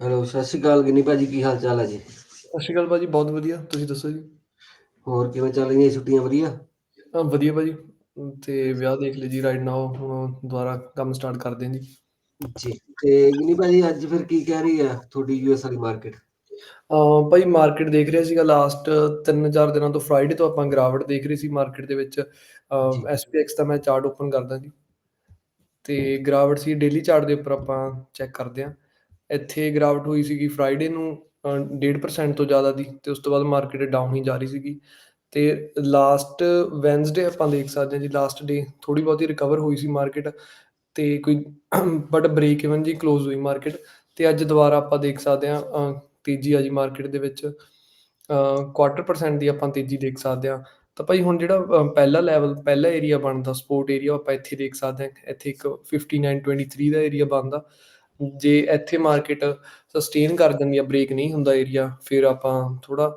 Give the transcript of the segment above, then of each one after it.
Hello, ਸਤਿ ਸ਼੍ਰੀ ਅਕਾਲ ਗਿਨੀ ਭਾਜੀ ਕੀ ਹਾਲ ਚਾਲ ਹੈ ਜੀ? ਸਤਿ ਸ਼੍ਰੀ ਅਕਾਲ ਭਾਜੀ ਬਹੁਤ ਵਧੀਆ ਤੁਸੀਂ ਦੱਸੋ ਜੀ? ਹੋਰ ਕਿਵੇਂ ਚੱਲ ਰਹੀਆਂ ਛੁੱਟੀਆਂ ਵਧੀਆ? ਹਾਂ ਵਧੀਆ ਭਾਜੀ ਤੇ ਵਿਆਹ ਦੇਖ ਲਿਆ ਜੀ ਰਾਈਟ ਨਾਓ ਹੁਣ ਦੁਬਾਰਾ ਕੰਮ ਸਟਾਰਟ ਕਰਦੇ ਹਾਂ ਜੀ। ਜੀ ਤੇ ਗਿਨੀ ਭਾਜੀ ਅੱਜ ਫਿਰ ਕੀ ਕਹਿ ਰਹੀ ਆ ਤੁਹਾਡੀ ਯੂਐਸ ਵਾਲੀ ਮਾਰਕੀਟ? ਭਾਈ ਮਾਰਕੀਟ ਦੇਖ ਰਿਹਾ ਸੀਗਾ ਲਾਸਟ 3-4 ਦਿਨਾਂ ਤੋਂ ਫਰਾਈਡੇ ਤੋਂ ਆਪਾਂ ਗਿਰਾਵਟ ਦੇਖ ਰਹੇ ਸੀ ਮਾਰਕੀਟ ਦੇ ਵਿੱਚ ਐਸਪੀਐਕਸ ਦਾ ਮੈਂ ਚਾਰਟ ਓਪਨ ਕਰਦਾ ਜੀ। ਤੇ ਗਿਰਾਵਟ ਸੀ ਡੇਲੀ ਚਾਰਟ ਦੇ ਉੱਪਰ ਆਪਾਂ ਚੈੱਕ ਕਰਦੇ ਹਾਂ। ਇੱਥੇ ਗਿਰਾਵਟ ਹੋਈ ਸੀਗੀ ਫਰਾਈਡੇ ਨੂੰ ਅ 1.5% ਤੋਂ ਜ਼ਿਆਦਾ ਦੀ ਤੇ ਉਸ ਤੋਂ ਬਾਅਦ ਮਾਰਕੀਟ ਡਾਊਨ ਹੀ ਜਾ ਰਹੀ ਸੀਗੀ। ਤੇ ਲਾਸਟ ਵੈਂਸਡੇ ਆਪਾਂ ਦੇਖ ਸਕਦੇ ਹਾਂ ਜੀ ਲਾਸਟ ਡੇ ਥੋੜ੍ਹੀ ਬਹੁਤੀ ਰਿਕਵਰ ਹੋਈ ਸੀ ਮਾਰਕੀਟ ਤੇ ਕੋਈ ਬਟ ਬ੍ਰੇਕ ਇਵਨ ਜੀ ਕਲੋਜ਼ ਹੋਈ ਮਾਰਕੀਟ ਤੇ ਅੱਜ ਦੁਬਾਰਾ ਆਪਾਂ ਦੇਖ ਸਕਦੇ ਹਾਂ ਤੇਜ਼ੀ ਆ ਜੀ ਮਾਰਕੀਟ ਦੇ ਵਿੱਚ ਕੁਆਟਰ ਪਰਸੈਂਟ ਦੀ ਆਪਾਂ ਤੇਜ਼ੀ ਦੇਖ ਸਕਦੇ ਹਾਂ। ਤਾਂ ਭਾਈ ਹੁਣ ਜਿਹੜਾ ਪਹਿਲਾ ਲੈਵਲ ਪਹਿਲਾ ਏਰੀਆ ਬਣਦਾ ਸਪੋਰਟ ਏਰੀਆ ਆਪਾਂ ਇੱਥੇ ਦੇਖ ਸਕਦੇ ਹਾਂ ਇੱਥੇ ਇੱਕ ਫਿਫਟੀ ਨਾਈਨ ਟਵੰਟੀ ਥ੍ਰੀ ਦਾ ਏਰੀਆ ਬਣਦਾ ਜੇ ਇੱਥੇ ਮਾਰਕੀਟ ਸਸਟੇਨ ਕਰ ਜਾਂਦੀ ਆ ਬ੍ਰੇਕ ਨਹੀਂ ਹੁੰਦਾ ਏਰੀਆ ਫਿਰ ਆਪਾਂ ਥੋੜ੍ਹਾ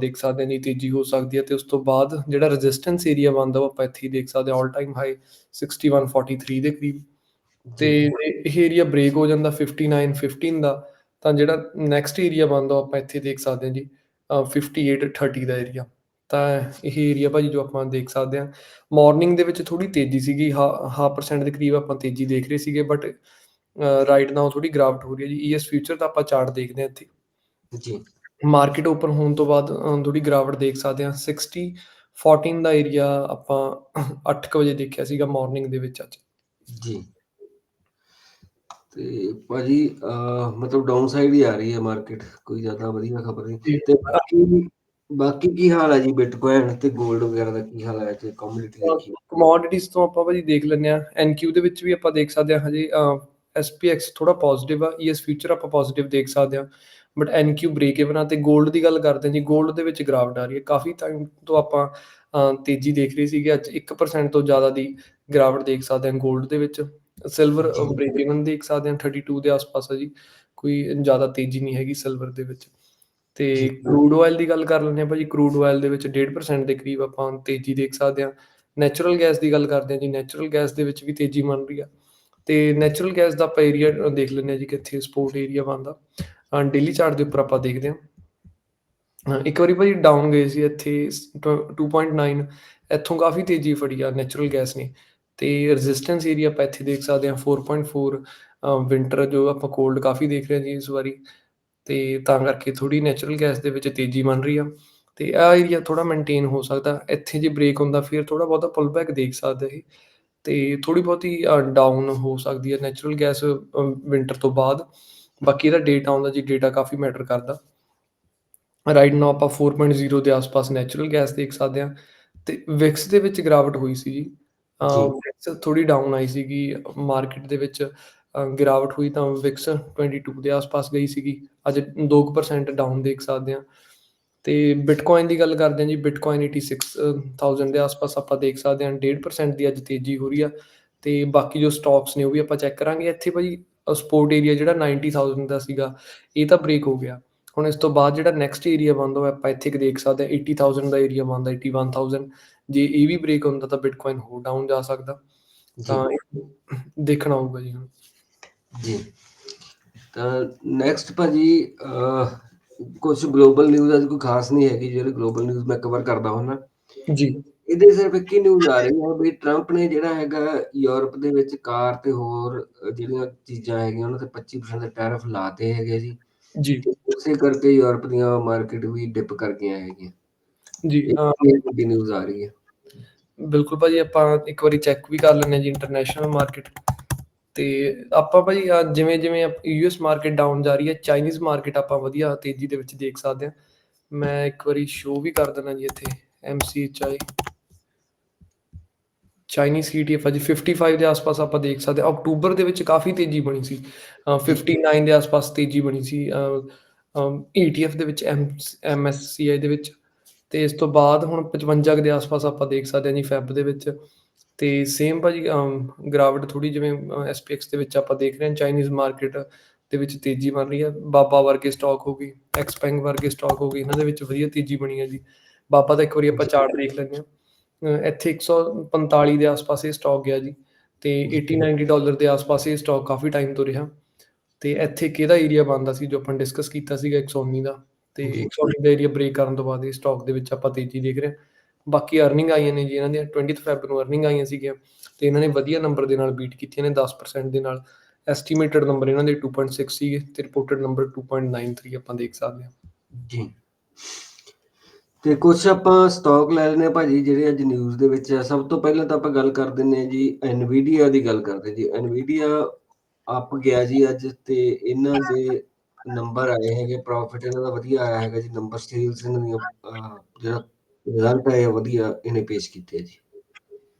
ਦੇਖ ਸਕਦੇ ਹਾਂ ਜੀ, ਤੇਜ਼ੀ ਹੋ ਸਕਦੀ ਹੈ ਤੇ ਉਸ ਤੋਂ ਬਾਅਦ ਜਿਹੜਾ ਰੈਜ਼ਿਸਟੈਂਸ ਏਰੀਆ ਬਣਦਾ ਉਹ ਆਪਾਂ ਇੱਥੇ ਹੀ ਦੇਖ ਸਕਦੇ ਹਾਂ all time high sixty one forty three ਦੇ ਕਰੀਬ। ਤੇ ਇਹ ਏਰੀਆ ਬ੍ਰੇਕ ਹੋ ਜਾਂਦਾ ਫਿਫਟੀ ਨਾਈਨ ਫਿਫਟੀਨ ਦਾ, ਤਾਂ ਜਿਹੜਾ ਨੈਕਸਟ ਏਰੀਆ ਬਣਦਾ ਉਹ ਆਪਾਂ ਇੱਥੇ ਦੇਖ ਸਕਦੇ ਹਾਂ ਜੀ ਅ ਫਿਫਟੀ ਏਟ ਥਰਟੀ ਦਾ ਏਰੀਆ ਤਾਂ ਇਹ ਏਰੀਆ ਭਾਜੀ ਜੋ ਆਪਾਂ ਦੇਖ ਸਕਦੇ ਹਾਂ ਮਾਰਨਿੰਗ ਦੇ ਵਿੱਚ ਥੋੜ੍ਹੀ ਤੇਜ਼ੀ ਸੀਗੀ, ਹਾ ਹਾਫ ਪਰਸੈਂਟ ਦੇ ਕਰੀਬ ਆਪਾਂ ਤੇਜ਼ੀ ਦੇਖ ਰਹੇ ਸੀਗੇ ਬਟ ਰਾਈਟ ਨਾਓ ਥੋੜ੍ਹੀ ਗਿਰਾਵਟ ਹੋ ਰਹੀ ਹੈ ਜੀ ਈਐਸ ਫਿਊਚਰ ਦਾ ਆਪਾਂ ਚਾਰਟ ਦੇਖਦੇ ਹਾਂ ਇੱਥੇ। ਜੀ। ਮਾਰਕੀਟ ਓਪਨ ਹੋਣ ਤੋਂ ਬਾਅਦ ਅ, ਥੋੜ੍ਹੀ ਗਿਰਾਵਟ ਦੇਖ ਸਕਦੇ ਹਾਂ। 60 14 ਦਾ ਏਰੀਆ ਆਪਾਂ 8:00 ਵਜੇ ਦੇਖਿਆ ਸੀਗਾ ਮਾਰਨਿੰਗ ਦੇ ਵਿੱਚ ਅੱਜ। ਜੀ। ਤੇ ਭਾਜੀ ਮਤਲਬ ਡਾਊਨ ਸਾਈਡ ਹੀ ਆ ਰਹੀ ਹੈ ਮਾਰਕੀਟ ਕੋਈ ਜ਼ਿਆਦਾ ਵਧੀਆ ਖਬਰ ਨਹੀਂ। ਤੇ ਬਾਕੀ ਬਾਕੀ ਕੀ ਹਾਲ ਹੈ ਜੀ ਬਿਟਕੋਇਨ ਤੇ 골ਡ ਵਗੈਰਾ ਦਾ ਕੀ ਹਾਲ ਹੈ ਜੇ ਕਮੋਡਿਟੀ ਦੇਖੀ। ਕਮੋਡਿਟੀਜ਼ ਤੋਂ ਆਪਾਂ ਭਾਜੀ ਦੇਖ ਲੈਂਦੇ ਹਾਂ। ਐਨਕਿਊ ਦੇ ਵਿੱਚ ਵੀ ਆਪਾਂ ਦੇਖ ਸਕਦੇ ਹਾਂ ਹਜੇ SPX ਥੋੜਾ ਪੋਜ਼ਿਟਿਵ ਆ ES ਫਿਊਚਰ ਆਪਾਂ ਪੋਜ਼ਿਟਿਵ ਦੇਖ ਸਕਦੇ ਆ ਬਟ NQ ਬ੍ਰੇਕ ਇਵਨ ਆ ਤੇ 골ਡ ਦੀ ਗੱਲ ਕਰਦੇ ਜੀ 골ਡ ਦੇ ਵਿੱਚ ਗਰਾਵਟ ਆ ਰਹੀ ਹੈ। ਕਾਫੀ ਟਾਈਮ ਤੋਂ ਆਪਾਂ ਤੇਜ਼ੀ ਦੇਖ ਰਹੀ ਸੀਗੀ ਅੱਜ 1% ਤੋਂ ਜ਼ਿਆਦਾ ਦੀ ਗਰਾਵਟ ਦੇਖ ਸਕਦੇ ਆ 골ਡ ਦੇ ਵਿੱਚ। ਸਿਲਵਰ ਬ੍ਰੇਕ ਇਵਨ ਦੇਖ ਸਕਦੇ ਆ 32 ਦੇ ਆਸ-ਪਾਸ ਆ ਜੀ। ਕੋਈ ਜ਼ਿਆਦਾ ਤੇਜ਼ੀ ਨਹੀਂ ਹੈਗੀ ਸਿਲਵਰ ਦੇ ਵਿੱਚ। ਤੇ ਕਰੂਡ ਆਇਲ ਦੀ ਗੱਲ ਕਰ ਲੈਂਦੇ ਆ ਭਾਜੀ। ਕਰੂਡ ਆਇਲ ਦੇ ਵਿੱਚ 1.5% ਦੇ ਕਰੀਬ ਆਪਾਂ ਤੇਜ਼ੀ ਦੇਖ ਸਕਦੇ ਆ ਨੈਚੁਰਲ ਗੈਸ ਦੀ ਗੱਲ ਕਰਦੇ ਆ ਜੀ। ਨੈਚੁਰਲ ਗੈਸ ਦੇ ਵਿੱਚ ਵੀ ਤੇਜ਼ੀ ਮੰਨ ਰਹੀ ਆ। ਤੇ ਨੈਚੁਰਲ ਗੈਸ ਦਾ ਆਪਾਂ ਏਰੀਆ ਦੇਖ ਲੈਂਦੇ ਹਾਂ ਜੀ ਕਿੱਥੇ ਸਪੋਰਟ ਏਰੀਆ ਬਣਦਾ। ਡੇਲੀ ਚਾਰਟ ਦੇ ਉੱਪਰ ਆਪਾਂ ਦੇਖਦੇ ਹਾਂ। ਇੱਕ ਵਾਰੀ ਭਾਜੀ ਡਾਊਨ ਗਏ ਸੀ ਇੱਥੇ 2.9 ਇੱਥੋਂ ਕਾਫੀ ਤੇਜ਼ੀ ਫੜੀ ਆ ਨੈਚੁਰਲ ਗੈਸ ਨੇ। ਤੇ ਰੈਜ਼ਿਸਟੈਂਸ ਏਰੀਆ ਆਪਾਂ ਇੱਥੇ ਦੇਖ ਸਕਦੇ ਹਾਂ 4.4 ਵਿੰਟਰ ਜੋ ਆਪਾਂ ਕੋਲਡ ਕਾਫੀ ਦੇਖ ਰਹੇ ਹਾਂ ਜੀ ਇਸ ਵਾਰੀ। ਤੇ ਤਾਂ ਕਰਕੇ ਥੋੜੀ ਨੈਚੁਰਲ ਗੈਸ ਦੇ ਵਿੱਚ ਤੇਜ਼ੀ ਬਣ ਰਹੀ ਆ। ਤੇ ਆਹ ਏਰੀਆ ਥੋੜਾ ਮੇਨਟੇਨ ਹੋ ਸਕਦਾ। ਇੱਥੇ ਜੇ ਬ੍ਰੇਕ ਹੁੰਦਾ, ਫਿਰ ਥੋੜਾ ਬਹੁਤਾ ਪੁੱਲ ਬੈਕ ਦੇਖ ਸਕਦੇ ਇਹ। ਤੇ ਥੋੜੀ ਬਹੁਤੀ ਡਾਊਨ ਹੋ ਸਕਦੀ ਹੈ ਨੈਚੁਰਲ ਗੈਸ ਵਿੰਟਰ ਤੋਂ ਬਾਅਦ। ਬਾਕੀ ਇਹਦਾ ਡੇਟਾ ਆਉਂਦਾ ਜੀ ਡੇਟਾ ਕਾਫੀ ਮੈਟਰ ਕਰਦਾ। ਰਾਈਟ ਨਾਓ ਆਪਾਂ 4.0 ਦੇ ਆਸ-ਪਾਸ ਨੈਚੁਰਲ ਗੈਸ ਦੇਖ ਸਕਦੇ ਹਾਂ। ਤੇ ਵਿਕਸ ਦੇ ਵਿੱਚ ਗਿਰਾਵਟ ਹੋਈ ਸੀ ਜੀ। ਵਿਕਸ ਥੋੜੀ ਡਾਊਨ ਆਈ ਸੀਗੀ। ਮਾਰਕੀਟ ਦੇ ਵਿੱਚ ਗਿਰਾਵਟ ਹੋਈ ਤਾਂ ਵਿਕਸ 22 ਦੇ ਆਸ-ਪਾਸ ਗਈ ਸੀਗੀ। ਅੱਜ 2% ਡਾਊਨ ਦੇਖ ਸਕਦੇ ਹਾਂ। ਤੇ ਬਿਟਕੋਇਨ ਦੀ ਗੱਲ ਕਰਦੇ ਹਾਂ ਜੀ ਬਿਟਕੋਇਨ 86000 ਦੇ ਆਸ-ਪਾਸ ਆਪਾਂ ਦੇਖ ਸਕਦੇ ਹਾਂ 1.5% ਦੀ ਅੱਜ ਤੇਜ਼ੀ ਹੋ ਰਹੀ ਆ ਤੇ ਬਾਕੀ ਜੋ ਸਟਾਕਸ ਨੇ ਉਹ ਵੀ ਆਪਾਂ ਚੈੱਕ ਕਰਾਂਗੇ। ਇੱਥੇ ਭਾਜੀ ਸਪੋਰਟ ਏਰੀਆ ਜਿਹੜਾ 90000 ਦਾ ਸੀਗਾ ਇਹ ਤਾਂ ਬ੍ਰੇਕ ਹੋ ਗਿਆ। ਹੁਣ ਇਸ ਤੋਂ ਬਾਅਦ ਜਿਹੜਾ ਨੈਕਸਟ ਏਰੀਆ ਬਣਦਾ ਉਹ ਆਪਾਂ ਇੱਥੇ ਕਿ ਦੇਖ ਸਕਦੇ ਹਾਂ 80000 ਦਾ ਏਰੀਆ ਬਣਦਾ 81000 ਜੇ ਇਹ ਵੀ ਬ੍ਰੇਕ ਹੁੰਦਾ ਤਾਂ ਬਿਟਕੋਇਨ ਹੋਰ ਡਾਊਨ ਜਾ ਸਕਦਾ। ਤਾਂ ਦੇਖਣਾ ਹੋਊਗਾ ਜੀ ਹੁਣ। ਜੀ। ਤਾਂ ਨੈਕਸਟ ਭਾਜੀ ਕੁਝ ਗਲੋਬਲ ਨਿਊਜ਼ ਅੱਜ ਕੋਈ ਖਾਸ ਨਹੀਂ ਹੈਗੀ ਜਿਹੜੇ ਗਲੋਬਲ ਨਿਊਜ਼ ਮੈਂ ਕਵਰ ਕਰਦਾ ਹੁੰਦਾ। ਜੀ। ਇਹਦੇ ਸਿਰਫ ਇੱਕ ਹੀ ਨਿਊਜ਼ ਆ ਰਹੀ ਹੈ ਵੀ ਟਰੰਪ ਨੇ ਜਿਹੜਾ ਹੈਗਾ ਯੂਰਪ ਦੇ ਵਿੱਚ ਕਾਰ ਤੇ ਹੋਰ ਜਿਹੜੀਆਂ ਚੀਜ਼ਾਂ ਹੈਗੀਆਂ ਉਹਨਾਂ ਤੇ 25% ਦੇ ਟੈਰਿਫ ਲਾਤੇ ਹੈਗੇ ਜੀ। ਜੀ। ਉਸੇ ਕਰਕੇ ਯੂਰਪ ਦੀਆਂ ਮਾਰਕੀਟ ਵੀ ਡਿਪ ਕਰ ਗਈਆਂ ਹੈਗੀਆਂ। ਜੀ ਇਹ ਨਿਊਜ਼ ਆ ਰਹੀ ਹੈ। ਬਿਲਕੁਲ ਭਾਜੀ ਆਪਾਂ ਇੱਕ ਵਾਰੀ ਚੈੱਕ ਵੀ ਕਰ ਲੈਂਦੇ ਹਾਂ ਜੀ ਇੰਟਰਨੈਸ਼ਨਲ ਮਾਰਕੀਟ ਤੇ ਆਪਾਂ ਭਾਜੀ ਅ, ਜਿਵੇਂ ਜਿਵੇਂ ਯੂਐਸ ਮਾਰਕੀਟ ਡਾਊਨ ਜਾ ਰਹੀ ਹੈ ਚਾਈਨੀਜ਼ ਮਾਰਕੀਟ ਆਪਾਂ ਵਧੀਆ ਤੇਜ਼ੀ ਦੇ ਵਿੱਚ ਦੇਖ ਸਕਦੇ ਹਾਂ। ਮੈਂ ਇੱਕ ਵਾਰੀ ਸ਼ੋ ਵੀ ਕਰ ਦਿੰਦਾ ਜੀ ਇੱਥੇ MCHI ਚਾਈਨੀਜ਼ ETF ਅੱਜ 55 ਦੇ ਆਸ-ਪਾਸ ਆਪਾਂ ਦੇਖ ਸਕਦੇ ਹਾਂ। ਅਕਤੂਬਰ ਦੇ ਵਿੱਚ ਕਾਫੀ ਤੇਜ਼ੀ ਬਣੀ ਸੀ। ਅ, 59 ਦੇ ਆਸ-ਪਾਸ ਤੇਜ਼ੀ ਬਣੀ ਸੀ। ਅ, ਅ, ETF ਦੇ ਵਿੱਚ MSCI ਦੇ ਵਿੱਚ। ਤੇ ਇਸ ਤੋਂ ਬਾਅਦ ਹੁਣ 55 ਦੇ ਆਸ-ਪਾਸ ਆਪਾਂ ਦੇਖ ਸਕਦੇ ਹਾਂ ਜੀ ਫੈਬ ਦੇ ਵਿੱਚ। ਤੇ ਸੇਮ ਭਾਜੀ ਗਿਰਾਵਟ ਥੋੜੀ ਜਿਵੇਂ ਐਸਪੀਐਕਸ ਦੇ ਵਿੱਚ ਆਪਾਂ ਦੇਖ ਰਹੇ ਹਾਂ ਚਾਈਨੀਜ਼ ਮਾਰਕੀਟ ਦੇ ਵਿੱਚ ਤੇਜ਼ੀ ਬਣ ਰਹੀ ਹੈ। ਬਾਬਾ ਵਰਗੇ ਸਟਾਕ ਹੋ ਗਈ ਐਕਸਪੈਂਗ ਵਰਗੇ ਸਟਾਕ ਹੋ ਗਏ ਇਹਨਾਂ ਦੇ ਵਿੱਚ ਵਧੀਆ ਤੇਜ਼ੀ ਬਣੀ ਹੈ ਜੀ। ਬਾਬਾ ਦਾ ਇੱਕ ਵਾਰੀ ਆਪਾਂ ਚਾਰਟ ਦੇਖ ਲੈਂਦੇ ਹਾਂ। ਇੱਥੇ 145 ਦੇ ਆਸ-ਪਾਸ ਇਹ ਸਟਾਕ ਗਿਆ ਜੀ ਤੇ 80 90 ਡਾਲਰ ਦੇ ਆਸ-ਪਾਸ ਇਹ ਸਟਾਕ ਕਾਫੀ ਟਾਈਮ ਤੋਂ ਰਿਹਾ। ਤੇ ਇੱਥੇ ਕਿਹਦਾ ਏਰੀਆ ਬਣਦਾ ਸੀ ਜੋ ਆਪਾਂ ਡਿਸਕਸ ਕੀਤਾ ਸੀਗਾ 119 ਦਾ। ਤੇ ਜੀ। 119 ਦਾ ਏਰੀਆ ਬ੍ਰੇਕ ਕਰਨ ਤੋਂ ਬਾਅਦ ਇਹ ਸਟਾਕ ਦੇ ਵਿੱਚ ਆਪਾਂ ਤੇਜ਼ੀ ਦੇਖ ਰਹੇ ਹਾਂ। ਬਾਕੀ ਅਰਨਿੰਗ ਆਈਆਂ ਨੇ ਜੀ, ਇਹਨਾਂ ਦੀਆਂ 20th ਫੈਬ ਨੂੰ ਅਰਨਿੰਗ ਆਈਆਂ ਸੀਗੀਆਂ ਤੇ ਇਹਨਾਂ ਨੇ ਵਧੀਆ ਨੰਬਰ ਦੇ ਨਾਲ ਬੀਟ ਕੀਤੀਆਂ ਨੇ 10% ਦੇ ਨਾਲ। ਐਸਟੀਮੇਟਡ ਨੰਬਰ ਇਹਨਾਂ ਦੇ 2.6 ਸੀਗੇ ਤੇ ਰਿਪੋਰਟਡ ਨੰਬਰ 2.93 ਆਪਾਂ ਦੇਖ ਸਕਦੇ ਹਾਂ। ਜੀ। ਤੇ ਕੁਝ ਆਪਾਂ ਸਟਾਕ ਲੈ ਲੈਨੇ ਆ ਭਾਜੀ, ਜਿਹੜੇ ਅੱਜ ਨਿਊਜ਼ ਦੇ ਵਿੱਚ ਆ। ਸਭ ਤੋਂ ਪਹਿਲਾਂ ਤਾਂ ਆਪਾਂ ਗੱਲ ਕਰ ਦਿੰਨੇ ਆ ਜੀ ਐਨਵੀਡੀਆ ਦੀ ਗੱਲ ਕਰਦੇ ਜੀ। ਐਨਵੀਡੀਆ ਅਪ ਗਿਆ ਜੀ ਅੱਜ ਤੇ ਇਹਨਾਂ ਦੇ ਨੰਬਰ ਆਏ ਹੈਗੇ ਪ੍ਰੋਫਿਟ ਇਹਨਾਂ ਦਾ ਵਧੀਆ ਆਇਆ ਹੈਗਾ ਜੀ ਨੰਬਰ ਸੇਲਸ ਇਹਨਾਂ ਦੀਆਂ ਜਿਹੜਾ ਰਿਜ਼ਲਟ ਆਇਆ ਵਧੀਆ ਇਹਨੇ ਪੇਸ਼ ਕੀਤੇ ਜੀ।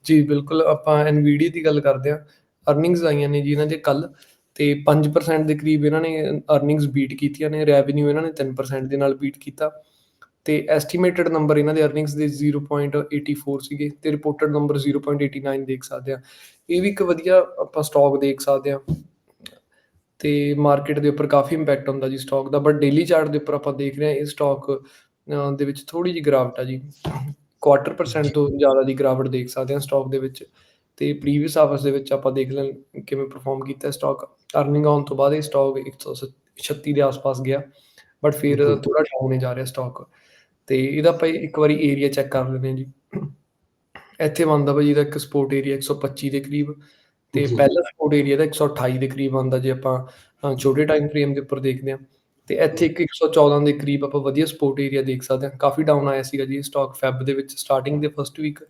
ਜੀ, ਬਿਲਕੁਲ ਆਪਾਂ ਐਨਵੀਡੀਆ ਦੀ ਗੱਲ ਕਰਦੇ ਹਾਂ। ਅਰਨਿੰਗਸ ਆਈਆਂ ਨੇ ਜੀ ਇਹਨਾਂ ਦੇ ਕੱਲ ਤੇ 5% ਦੇ ਕਰੀਬ ਇਹਨਾਂ ਨੇ ਅਰਨਿੰਗਸ ਬੀਟ ਕੀਤੀਆਂ ਨੇ ਰੈਵਨਿਊ ਇਹਨਾਂ ਨੇ 3% ਦੇ ਨਾਲ ਬੀਟ ਕੀਤਾ। ਤੇ ਐਸਟੀਮੇਟਡ ਨੰਬਰ ਇਹਨਾਂ ਦੇ ਅਰਨਿੰਗਸ ਦੇ 0.84 ਸੀਗੇ ਤੇ ਰਿਪੋਰਟਡ ਨੰਬਰ 0.89 ਦੇਖ ਸਕਦੇ ਆ ਇਹ ਵੀ ਇੱਕ ਵਧੀਆ ਆਪਾਂ ਸਟਾਕ ਦੇਖ ਸਕਦੇ ਆ ਤੇ ਮਾਰਕੀਟ ਦੇ ਉੱਪਰ ਕਾਫੀ ਇੰਪੈਕਟ ਹੁੰਦਾ ਜੀ ਸਟਾਕ ਦਾ ਬਟ ਡੇਲੀ ਚਾਰਟ ਦੇ ਉੱਪਰ ਆਪਾਂ ਦੇਖ ਰਹੇ ਹਾਂ ਇਹ ਸਟਾਕ ਦੇ ਵਿੱਚ ਥੋੜੀ ਜਿਹੀ ਗਿਰਾਵਟ ਆ ਜੀ। ਕੁਆਟਰ ਪਰਸੈਂਟ ਤੋਂ ਜ਼ਿਆਦਾ ਦੀ ਗਿਰਾਵਟ ਦੇਖ ਸਕਦੇ ਹਾਂ ਸਟਾਕ ਦੇ ਵਿੱਚ। ਤੇ ਪ੍ਰੀਵੀਅਸ ਆਵਰਸ ਦੇ ਵਿੱਚ ਆਪਾਂ ਦੇਖ ਲੈਣ ਕਿਵੇਂ ਪਰਫਾਰਮ ਕੀਤਾ ਸਟਾਕ ਅਰਨਿੰਗ ਆਉਣ ਤੋਂ ਬਾਅਦ ਇਹ ਸਟਾਕ 136 ਦੇ ਆਸ-ਪਾਸ ਗਿਆ। ਬਟ ਫਿਰ। ਥੋੜਾ ਡਾਊਨ ਹੀ ਜਾ ਰਿਹਾ ਸਟਾਕ ਤੇ ਇਹਦਾ ਆਪਾਂ ਇੱਕ ਵਾਰੀ ਏਰੀਆ ਚੈੱਕ ਕਰ ਲੈਂਦੇ ਹਾਂ ਜੀ। ਇੱਥੇ ਬਣਦਾ ਭਾਜੀ ਇਹਦਾ ਇੱਕ ਸਪੋਰਟ ਏਰੀਆ 125 ਦੇ ਕਰੀਬ। ਤੇ। ਪਹਿਲਾ ਸਪੋਰਟ ਏਰੀਆ ਦਾ 128 ਦੇ ਕਰੀਬ ਆਉਂਦਾ ਜੇ ਆਪਾਂ ਛੋਟੇ ਟਾਈਮ ਫਰੇਮ ਦੇ ਉੱਪਰ ਦੇਖਦੇ ਹਾਂ। ਤੇ ਇੱਥੇ ਇੱਕ 114 ਦੇ ਕਰੀਬ ਆਪਾਂ ਵਧੀਆ ਸਪੋਰਟ ਏਰੀਆ ਦੇਖ ਸਕਦੇ ਹਾਂ। ਕਾਫੀ ਡਾਊਨ ਆਇਆ ਸੀਗਾ ਜੀ ਸਟਾਕ ਫੈਬ ਦੇ ਵਿੱਚ ਸਟਾਰਟਿੰਗ ਦੇ ਫਰਸਟ ਵੀਕ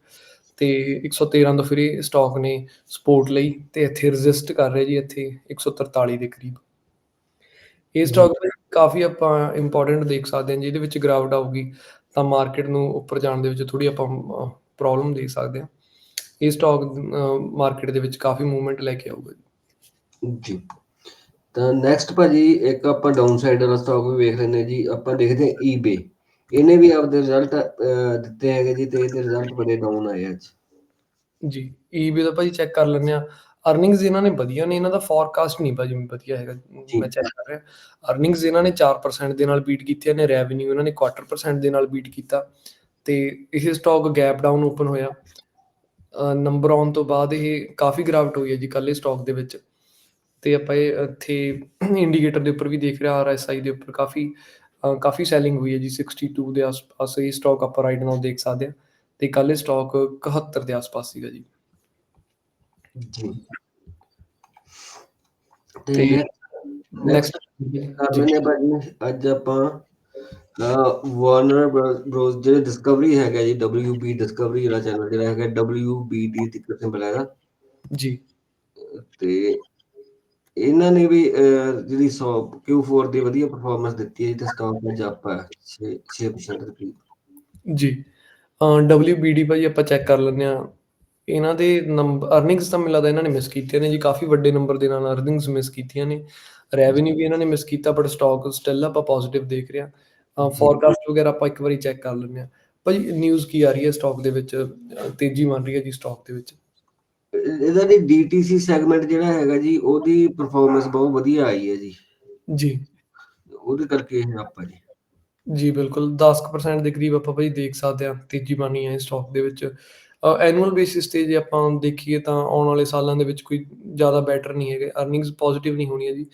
ਤੇ 113 ਤੋਂ ਫਿਰ ਇਹ ਸਟਾਕ ਨੇ ਸਪੋਰਟ ਲਈ ਤੇ ਇੱਥੇ ਰੈਜ਼ਿਸਟ ਕਰ ਰਿਹਾ ਜੀ ਇੱਥੇ 143 ਦੇ ਕਰੀਬ। ਇਹ ਸਟਾਕ ਕਾਫੀ ਆਪਾਂ ਇੰਪੋਰਟੈਂਟ ਦੇਖ ਸਕਦੇ ਹਾਂ ਜਿਹਦੇ ਵਿੱਚ ਗਿਰਾਵਟ ਆਊਗੀ ਤਾਂ ਮਾਰਕੀਟ ਨੂੰ ਉੱਪਰ ਜਾਣ ਦੇ ਵਿੱਚ ਥੋੜੀ ਆਪਾਂ ਪ੍ਰੋਬਲਮ ਦੇਖ ਸਕਦੇ ਹਾਂ। ਇਹ ਸਟਾਕ ਮਾਰਕੀਟ ਦੇ ਵਿੱਚ ਕਾਫੀ ਮੂਵਮੈਂਟ ਲੈ ਕੇ ਆਊਗਾ ਜੀ। ਜੀ। ਤਾਂ ਨੈਕਸਟ ਭਾਜੀ ਇੱਕ ਆਪਾਂ ਡਾਊਨ ਸਾਈਡ ਵਾਲਾ ਸਟਾਕ ਵੀ ਵੇਖ ਲੈਂਦੇ ਜੀ ਆਪਾਂ ਦੇਖਦੇ ਹਾਂ eBay ਇਹਨੇ ਵੀ ਆਪਦੇ ਰਿਜ਼ਲਟ ਦਿੱਤੇ ਹੈਗੇ ਜੀ ਤੇ ਇਹਦੇ ਰਿਜ਼ਲਟ ਬੜੇ ਡਾਊਨ ਆਏ ਅੱਜ ਜੀ। ਈਬੀ ਦਾ ਭਾਜੀ ਚੈੱਕ ਕਰ ਲੈਂਦੇ ਆ ਅਰਨਿੰਗਸ ਇਹਨਾਂ ਨੇ ਵਧੀਆ ਨੇ ਇਹਨਾਂ ਦਾ ਫੋਰਕਾਸਟ ਨਹੀਂ ਭਾਜੀ ਵਧੀਆ ਹੈਗਾ। ਮੈਂ ਚੈੱਕ ਕਰ ਰਿਹਾ। ਅਰਨਿੰਗਸ ਇਹਨਾਂ ਨੇ 4% ਦੇ ਨਾਲ ਬੀਟ ਕੀਤੀਆਂ ਨੇ ਰੈਵਨਿਊ ਇਹਨਾਂ ਨੇ ਕੁਆਟਰ ਪਰਸੈਂਟ ਦੇ ਨਾਲ ਬੀਟ ਕੀਤਾ। ਤੇ ਇਹ ਸਟਾਕ ਗੈਪ ਡਾਊਨ ਓਪਨ ਹੋਇਆ। ਨੰਬਰ ਆਉਣ ਤੋਂ ਬਾਅਦ ਇਹ ਕਾਫੀ ਗਿਰਾਵਟ ਹੋਈ ਹੈ ਜੀ ਇਹ ਸਟਾਕ ਦੇ ਵਿੱਚ। ਤੇ ਆਪਾਂ ਇਹ ਇੱਥੇ ਇੰਡੀਕੇਟਰ ਦੇ ਉੱਪਰ ਵੀ ਦੇਖ ਰਿਹਾ ਆਰਐਸਆਈ ਦੇ ਉੱਪਰ ਕਾਫੀ ਅ, ਕਾਫੀ ਸੈਲਿੰਗ ਹੋਈ ਹੈ ਜੀ 62 ਦੇ ਆਸ-ਪਾਸ ਇਹ ਸਟਾਕ ਆਪਾਂ ਰਾਈਟ ਨਾਓ ਦੇਖ ਸਕਦੇ ਹਾਂ ਤੇ ਕੱਲ੍ਹ ਇਹ ਸਟਾਕ 71 ਦੇ ਆਸ-ਪਾਸ ਸੀਗਾ ਜੀ। ਜੀ। ਤੇ ਤੇ ਨੈਕਸਟ ਨੈਕਸਟ ਕਰ ਲੈਂਦੇ ਹਾਂ ਭਾਜੀ ਅੱਜ ਆਪਾਂ ਵਾਰਨਰ ਬ੍ਰੋਸ ਜਿਹੜੇ ਡਿਸਕਵਰੀ ਹੈਗਾ ਜੀ WB ਡਿਸਕਵਰੀ ਜਿਹੜਾ ਚੈਨਲ ਜਿਹੜਾ ਹੈਗਾ WBD ਤੇ ਸਿੰਬਲ ਹੈਗਾ ਜੀ। ਤੇ ਇਹਨਾਂ ਨੇ ਵੀ ਜਿਹੜੀ 100 Q4 ਦੀ ਵਧੀਆ ਪਰਫਾਰਮੈਂਸ ਦਿੱਤੀ ਹੈ ਜੀ ਤੇ ਸਟਾਕ ਅੱਜ ਆਪਾਂ 6 6% ਦੇ ਕਰੀਬ ਜੀ। WBD ਭਾਜੀ ਆਪਾਂ ਚੈੱਕ ਕਰ ਲੈਂਦੇ ਆ ਇਹਨਾਂ ਦੇ ਨੰਬਰ ਅਰਨਿੰਗਸ ਤਾਂ ਮੈਨੂੰ ਲੱਗਦਾ ਇਹਨਾਂ ਨੇ ਮਿਸ ਕੀਤੀਆਂ ਨੇ ਜੀ। ਕਾਫੀ ਵੱਡੇ ਨੰਬਰ ਦੇ ਨਾਲ ਅਰਨਿੰਗਸ ਮਿਸ ਕੀਤੀਆਂ ਨੇ। ਰੈਵਨਿਊ ਵੀ ਇਹਨਾਂ ਨੇ ਮਿਸ ਕੀਤਾ ਬਟ ਸਟਾਕ ਸਟਿਲ ਆਪਾਂ ਪੋਜ਼ਿਟਿਵ ਦੇਖ ਰਹੇ ਆ ਫੋਰਕਾਸਟ ਵਗੈਰਾ ਆਪਾਂ ਇੱਕ ਵਾਰੀ ਚੈੱਕ ਕਰ ਲੈਂਦੇ ਆ ਭਾਜੀ ਨਿਊਜ਼ ਕੀ ਆ ਰਹੀ ਹੈ ਸਟਾਕ ਦੇ ਵਿੱਚ? ਤੇਜ਼ੀ ਮੰਨ ਰਹੀ ਹੈ ਜੀ ਸਟਾਕ ਦੇ ਵਿੱਚ। ਇਹਦਾ ਦੀ DTC ਸੈਗਮੈਂਟ ਜਿਹੜਾ ਹੈਗਾ ਜੀ ਉਹਦੀ ਪਰਫਾਰਮੈਂਸ ਬਹੁਤ ਵਧੀਆ ਆਈ ਹੈ ਜੀ। ਜੀ। ਉਹਦੇ ਕਰਕੇ ਇਹ ਆਪਾਂ ਜੀ। ਜੀ ਬਿਲਕੁਲ। 10% ਦੇ ਕਰੀਬ ਆਪਾਂ ਭਾਈ ਦੇਖ ਸਕਦੇ ਹਾਂ ਤੇਜ਼ੀ ਬਾਨੀ ਹੈ ਸਟਾਕ ਦੇ ਵਿੱਚ। ਐਨੂਅਲ ਬੇਸਿਸ ਤੇ ਜੇ ਆਪਾਂ ਦੇਖੀਏ ਤਾਂ ਆਉਣ ਵਾਲੇ ਸਾਲਾਂ ਦੇ ਵਿੱਚ ਕੋਈ ਜ਼ਿਆਦਾ ਬੈਟਰ ਨਹੀਂ ਹੈਗੇ। ਅਰਨਿੰਗਸ ਪੋਜ਼ਿਟਿਵ ਨਹੀਂ ਹੋਣੀਆਂ ਜੀ।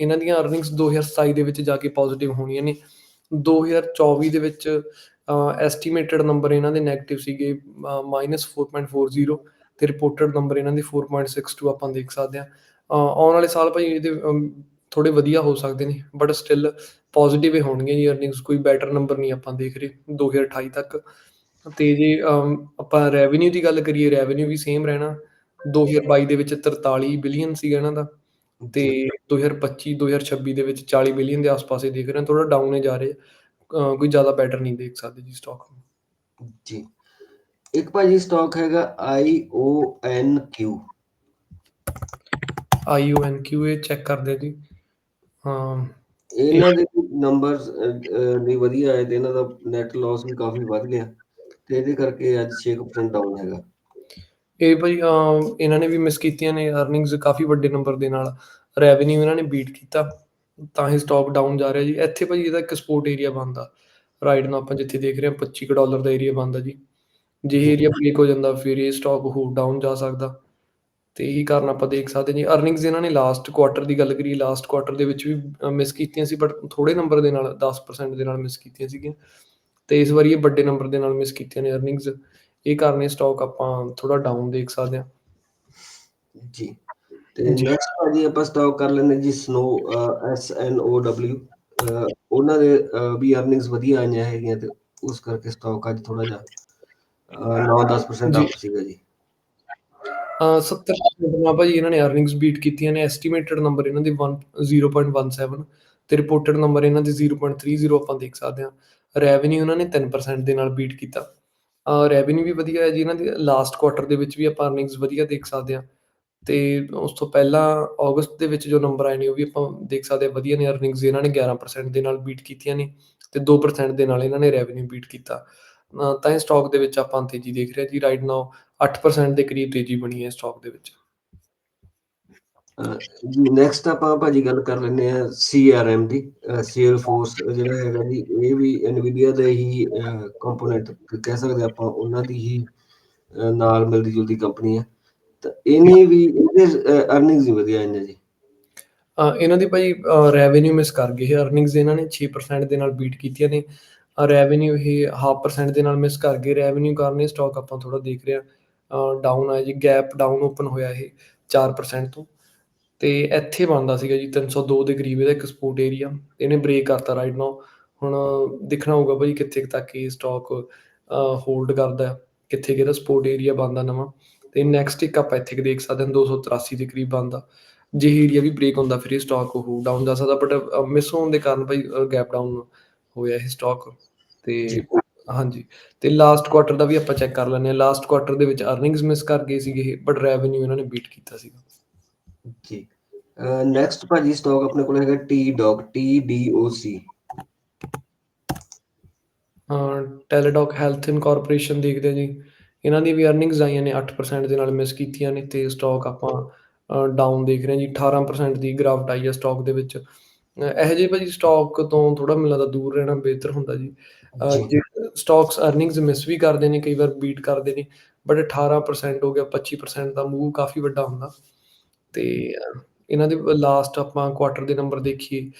ਇਹਨਾਂ ਦੀਆਂ ਅਰਨਿੰਗਸ 2027 ਦੇ ਵਿੱਚ ਜਾ ਕੇ ਪੋਜ਼ਿਟਿਵ ਹੋਣੀਆਂ ਨੇ। 2024 ਦੇ ਵਿੱਚ ਐਸਟੀਮੇਟਡ ਨੰਬਰ ਇਹਨਾਂ ਦੇ 네ਗੇਟਿਵ ਸੀਗੇ -4.40 ਤੇ ਰਿਪੋਰਟਡ ਨੰਬਰ ਇਹਨਾਂ ਦੇ 4.62 ਆਪਾਂ ਦੇਖ ਸਕਦੇ ਹਾਂ। ਆਉਣ ਵਾਲੇ ਸਾਲ ਭਾਈ ਇਹਦੇ ਥੋੜੇ ਵਧੀਆ ਹੋ ਸਕਦੇ ਨੇ ਬਟ ਸਟਿਲ ਪੋਜ਼ਿਟਿਵ ਹੀ ਹੋਣਗੀਆਂ ਜੀ ਅਰਨਿੰਗਸ ਕੋਈ ਬੈਟਰ ਨੰਬਰ ਨਹੀਂ ਆਪਾਂ ਦੇਖ ਰਹੇ 2028 ਤੱਕ। ਤੇ ਜੇ ਆਪਾਂ ਰੈਵਨਿਊ ਦੀ ਗੱਲ ਕਰੀਏ ਰੈਵਨਿਊ ਵੀ ਸੇਮ ਰਹਿਣਾ। 2022 ਦੇ ਵਿੱਚ 43 ਬਿਲੀਅਨ ਸੀਗਾ ਇਹਨਾਂ ਦਾ ਤੇ 2025 2026 ਦੇ ਵਿੱਚ 40 ਬਿਲੀਅਨ ਦੇ ਆਸ-ਪਾਸ ਹੀ ਦੇਖ ਰਹੇ ਹਾਂ। ਥੋੜਾ ਡਾਊਨ ਹੀ ਜਾ ਰਹੇ। ਕੋਈ ਜ਼ਿਆਦਾ ਬੈਟਰ ਨਹੀਂ ਦੇਖ ਸਕਦੇ ਜੀ ਸਟਾਕ ਜੀ। ਇੱਕ ਭਾਜੀ ਸਟਾਕ ਹੈਗਾ IONQ ਆਈਯੂਐਨਕਿਊ ਇਹ ਚੈੱਕ ਕਰਦੇ ਜੀ। ਹਾਂ। ਇਹਨਾਂ ਦੇ ਨੰਬਰਸ ਨਹੀਂ ਵਧੀਆ ਆਏ ਤੇ ਇਹਨਾਂ ਦਾ ਨੈਟ ਲਾਸ ਵੀ ਕਾਫੀ ਵੱਧ ਗਿਆ। ਤੇ ਇਹਦੇ ਕਰਕੇ ਅੱਜ 6% ਡਾਊਨ ਹੈਗਾ। ਇਹ ਭਾਈ ਇਹਨਾਂ ਨੇ ਵੀ ਮਿਸ ਕੀਤੀਆਂ ਨੇ ਅਰਨਿੰਗਸ ਕਾਫੀ ਵੱਡੇ ਨੰਬਰ ਦੇ ਨਾਲ। ਰੈਵਨਿਊ ਇਹਨਾਂ ਨੇ ਬੀਟ ਕੀਤਾ ਤਾਂ ਹੀ ਸਟਾਕ ਡਾਊਨ ਜਾ ਰਿਹਾ ਜੀ। ਇੱਥੇ ਭਾਈ ਇਹਦਾ ਇੱਕ ਸਪੋਰਟ ਏਰੀਆ ਬਣਦਾ। ਰਾਈਟ ਨੂੰ ਆਪਾਂ ਜਿੱਥੇ ਦੇਖ ਰਹੇ ਹਾਂ 25 ਕੁ ਡਾਲਰ ਦਾ ਏਰੀਆ ਬਣਦਾ ਜੀ। ਜੇ ਇਹ ਏਰੀਆ ਬ੍ਰੇਕ ਹੋ ਜਾਂਦਾ ਫਿਰ ਇਹ ਸਟਾਕ ਹੋਰ ਡਾਊਨ ਜਾ ਸਕਦਾ। ਤੇ ਇਹੀ ਕਾਰਨ ਆਪਾਂ ਦੇਖ ਸਕਦੇ ਜੀ। ਅਰਨਿੰਗਸ ਇਹਨਾਂ ਨੇ ਲਾਸਟ ਕੁਆਟਰ ਦੀ ਗੱਲ ਕਰੀਏ ਲਾਸਟ ਕੁਆਟਰ ਦੇ ਵਿੱਚ ਵੀ ਮਿਸ ਕੀਤੀਆਂ ਸੀ ਬਟ ਥੋੜੇ ਨੰਬਰ ਦੇ ਨਾਲ 10% ਦੇ ਨਾਲ ਮਿਸ ਕੀਤੀਆਂ ਸੀਗੀਆਂ। ਤੇ ਇਸ ਵਾਰੀ ਇਹ ਵੱਡੇ ਨੰਬਰ ਦੇ ਨਾਲ ਮਿਸ ਕੀਤੀਆਂ ਨੇ ਅਰਨਿੰਗਸ ਇਹ ਕਾਰਨ ਇਹ ਸਟਾਕ ਆਪਾਂ ਥੋੜਾ ਡਾਊਨ ਦੇਖ ਸਕਦੇ ਹਾਂ। ਜੀ। ਤੇ। ਨੈਕਸਟ ਭਾਜੀ ਆਪਾਂ ਸਟਾਕ ਕਰ ਲੈਂਦੇ ਜੀ Snow S N O W ਉਹਨਾਂ ਦੇ ਵੀ ਅਰਨਿੰਗਸ ਵਧੀਆ ਆਈਆਂ ਹੈਗੀਆਂ ਤੇ ਉਸ ਕਰਕੇ ਸਟਾਕ ਅੱਜ ਥੋੜਾ ਜਿਹਾ 9-10% ਜੀ। ਅਪ ਸੀਗਾ ਜੀ। ਅਹ 70% ਨਾਲ ਭਾਜੀ ਇਹਨਾਂ ਨੇ ਅਰਨਿੰਗਸ ਬੀਟ ਕੀਤੀਆਂ ਨੇ ਐਸਟੀਮੇਟਡ ਨੰਬਰ ਇਹਨਾਂ ਦੇ 1 0.17 ਤੇ ਰਿਪੋਰਟਡ ਨੰਬਰ ਇਹਨਾਂ ਦੇ 0.30 ਆਪਾਂ ਦੇਖ ਸਕਦੇ ਹਾਂ। ਰੈਵਨਿਊ ਇਹਨਾਂ ਨੇ 3% ਦੇ ਨਾਲ ਬੀਟ ਕੀਤਾ। ਰੈਵਨਿਊ ਵੀ ਵਧੀਆ ਹੈ ਜੀ ਇਹਨਾਂ ਦੀ ਲਾਸਟ ਕੁਆਟਰ ਦੇ ਵਿੱਚ ਵੀ ਆਪਾਂ ਅਰਨਿੰਗਸ ਵਧੀਆ ਦੇਖ ਸਕਦੇ ਹਾਂ। ਤੇ ਉਸ ਤੋਂ ਪਹਿਲਾਂ ਅਗਸਤ ਦੇ ਵਿੱਚ ਜੋ ਨੰਬਰ ਆਏ ਨੇ ਉਹ ਵੀ ਆਪਾਂ ਦੇਖ ਸਕਦੇ ਹਾਂ ਵਧੀਆ ਨੇ ਅਰਨਿੰਗਸ ਇਹਨਾਂ ਨੇ 11% ਦੇ ਨਾਲ ਬੀਟ ਕੀਤੀਆਂ ਨੇ ਤੇ 2% ਦੇ ਨਾਲ ਇਹਨਾਂ ਨੇ ਰੈਵਨਿਊ ਬੀਟ ਕੀਤਾ। ਤਾਂ ਇਹ ਸਟਾਕ ਦੇ ਵਿੱਚ ਆਪਾਂ ਤੇਜ਼ੀ ਦੇਖ ਰਹੇ ਹਾਂ ਜੀ। ਰਾਈਟ ਨਾਓ 8% ਦੇ ਕਰੀਬ ਤੇਜ਼ੀ ਬਣੀ ਹੈ ਸਟਾਕ ਦੇ ਵਿੱਚ। ਜੀ ਨੈਕਸਟ ਆਪਾਂ ਭਾਜੀ ਗੱਲ ਕਰ ਲੈਂਦੇ ਆ ਸੀਆਰਐਮ ਦੀ। ਸੀਅਰ ਫੋਰਸ ਜਿਹੜਾ ਹੈਗਾ ਜੀ ਇਹ ਵੀ ਐਨਵੀਡੀਆ ਦੇ ਹੀ ਕੰਪੋਨੈਂਟ ਕਹਿ ਸਕਦੇ ਆਪਾਂ ਉਹਨਾਂ ਦੀ ਹੀ ਨਾਲ ਮਿਲਦੀ ਜੁਲਦੀ ਕੰਪਨੀ ਹੈ। ਤਾਂ ਇਹਨੇ ਵੀ ਇਹਦੇ ਅਰਨਿੰਗਸ ਵੀ ਵਧੀਆ ਆਈਆਂ ਜੀ। ਇਹਨਾਂ ਦੀ ਭਾਈ ਰੈਵਨਿਊ ਮਿਸ ਕਰ ਗਏ। ਹੈ ਅਰਨਿੰਗਸ ਇਹਨਾਂ ਨੇ 6% ਦੇ ਨਾਲ ਬੀਟ ਕੀਤੀਆਂ ਨੇ। ਰੈਵਨਿਊ ਇਹ 0.5% ਦੇ ਨਾਲ ਮਿਸ ਕਰ ਗਏ। ਰੈਵਨਿਊ ਕਾਰਨ ਇਹ ਸਟਾਕ ਆਪਾਂ ਥੋੜਾ ਦੇਖ ਰਹੇ ਹਾਂ ਡਾਊਨ ਆਇਆ ਜੀ ਗੈਪ ਡਾਊਨ ਓਪਨ ਹੋਇਆ ਇਹ 4% ਤੋਂ। ਤੇ ਇੱਥੇ ਬਣਦਾ ਸੀਗਾ ਜੀ 302 ਦੇ ਕਰੀਬ ਇਹਦਾ ਇੱਕ ਸਪੋਰਟ ਏਰੀਆ ਇਹਨੇ ਬ੍ਰੇਕ ਕਰਤਾ ਰਾਈਟ ਨਾਓ ਹੁਣ ਦੇਖਣਾ ਹੋਊਗਾ ਭਾਈ ਕਿੱਥੇ ਤੱਕ ਇਹ ਸਟਾਕ ਹੋਲਡ ਕਰਦਾ, ਕਿੱਥੇ ਕਿਹਦਾ ਸਪੋਰਟ ਏਰੀਆ ਬਣਦਾ ਨਵਾਂ। ਤੇ ਨੈਕਸਟ ਇੱਕ ਆਪਾਂ ਇੱਥੇ ਦੇਖ ਸਕਦੇ ਹਾਂ 283 ਦੇ ਕਰੀਬ ਬਣਦਾ। ਜੇ ਏਰੀਆ ਵੀ ਬ੍ਰੇਕ ਹੁੰਦਾ, ਫਿਰ ਇਹ ਸਟਾਕ ਉਹ ਡਾਊਨ ਜਾ ਸਕਦਾ ਬਟ ਮਿਸ ਹੋਣ ਦੇ ਕਾਰਨ ਭਾਈ ਗੈਪ ਡਾਊਨ ਹੋਇਆ ਇਹ ਸਟਾਕ ਤੇ। ਹਾਂਜੀ ਤੇ ਲਾਸਟ ਕੁਆਟਰ ਦਾ ਵੀ ਆਪਾਂ ਚੈੱਕ ਕਰ ਲੈਂਦੇ ਹਾਂ। ਲਾਸਟ ਕੁਆਟਰ ਦੇ ਵਿੱਚ ਅਰਨਿੰਗਸ ਮਿਸ ਕਰ ਗਏ ਸੀਗੇ ਬਟ ਰੈਵਨਿਊ ਇਹਨਾਂ ਨੇ ਬੀਟ ਕੀਤਾ ਸੀਗਾ। ਜੀ। ਨੈਕਸਟ ਭਾਜੀ ਸਟਾਕ ਆਪਣੇ ਕੋਲ ਹੈਗਾ T doc T D O C Teladoc Health incorporation ਦੇਖਦੇ ਜੀ। ਇਹਨਾਂ ਦੀ ਵੀ ਅਰਨਿੰਗਸ ਆਈਆਂ ਨੇ 8% ਦੇ ਨਾਲ ਮਿਸ ਕੀਤੀਆਂ ਨੇ ਤੇ ਸਟਾਕ ਆਪਾਂ ਡਾਊਨ ਦੇਖ ਰਹੇ ਹਾਂ ਜੀ। 18% ਦੀ ਗਿਰਾਵਟ ਆਈ ਹੈ ਸਟਾਕ ਦੇ ਵਿੱਚ। ਇਹੋ ਜਿਹੇ ਭਾਜੀ ਸਟਾਕ ਤੋਂ ਥੋੜਾ ਮੈਨੂੰ ਲੱਗਦਾ ਦੂਰ ਰਹਿਣਾ ਬਿਹਤਰ ਹੁੰਦਾ ਜੀ। ਜੀ। ਸਟਾਕਸ ਅਰਨਿੰਗਸ ਮਿਸ ਵੀ ਕਰਦੇ ਨੇ ਕਈ ਵਾਰ ਬੀਟ ਕਰਦੇ ਨੇ ਬਟ 18% ਹੋ ਗਿਆ 25% ਦਾ ਮੂਵ ਕਾਫੀ ਵੱਡਾ ਹੁੰਦਾ। ਤੇ ਇਹਨਾਂ ਦੇ ਲਾਸਟ ਆਪਾਂ ਕੁਆਟਰ ਦੇ ਨੰਬਰ ਦੇਖੀਏ